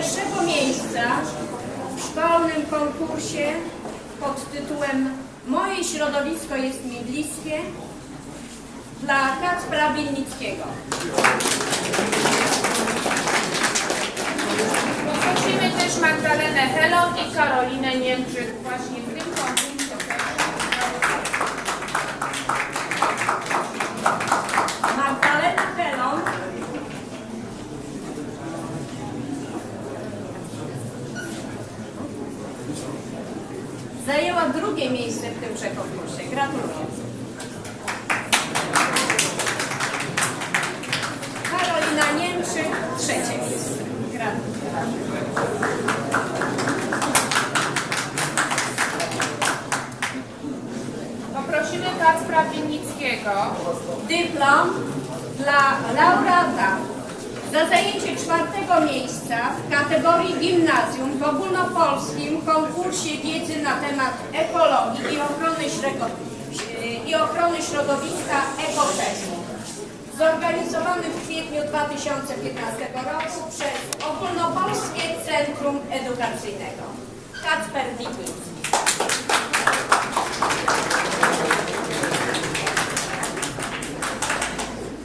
pierwszego miejsca w szkolnym konkursie pod tytułem Moje środowisko jest mi bliskie dla Kacpra Wilnickiego. Poprosimy też Magdalenę Helon i Karolinę Niemczyk właśnie w tym konkursie. Magdalena Helon zajęła drugie miejsce w tymże konkursie. Gratuluję. Poprosimy Kacpra Winnickiego Dyplom dla laureata za zajęcie czwartego miejsca w kategorii gimnazjum w ogólnopolskim konkursie wiedzy na temat ekologii i ochrony, i ochrony środowiska EkoFest zorganizowany w kwietniu 2015 roku przez Ogólnopolskie Centrum Edukacyjnego. Kacper Witnicki.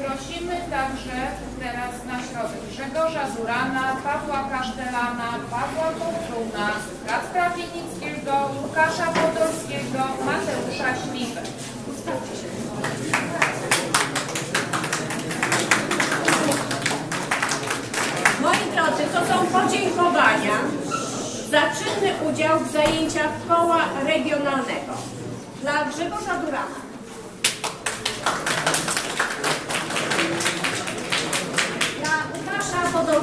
prosimy także teraz na środek Grzegorza Zurana, Pawła Kasztelana, Pawła Kołczuna, Kacpra Winnickiego, Łukasza Podolskiego, Mateusza Śliwę. Moi drodzy, to są podziękowania za czynny udział w zajęciach koła regionalnego dla Grzegorza Durana.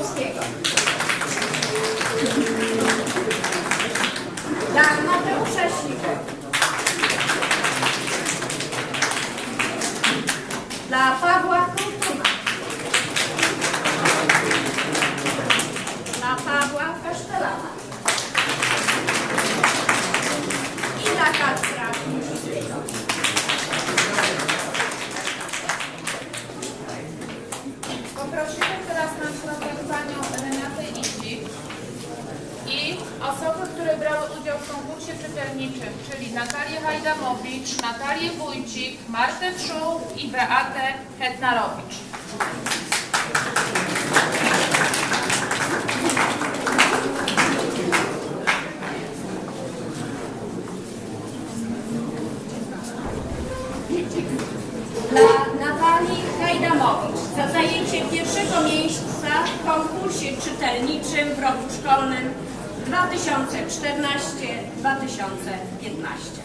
Łukasza Podolskiego. Dla Mateusza Śliwy. Dla Pawła Kultuna. dla Pawła Kasztelana i dla Kacpra Wilczyckiego. Poprosimy teraz na środek panią Renatę Idzik i osoby, które brały udział w konkursie czytelniczym, czyli Natalię Hajdamowicz, Natalię Wójcik, Martę Wszół i Beatę Hetnarowicz. Dla Natalii Hajdamowicz za zajęcie pierwszego miejsca w konkursie czytelniczym w roku szkolnym 2014-2015.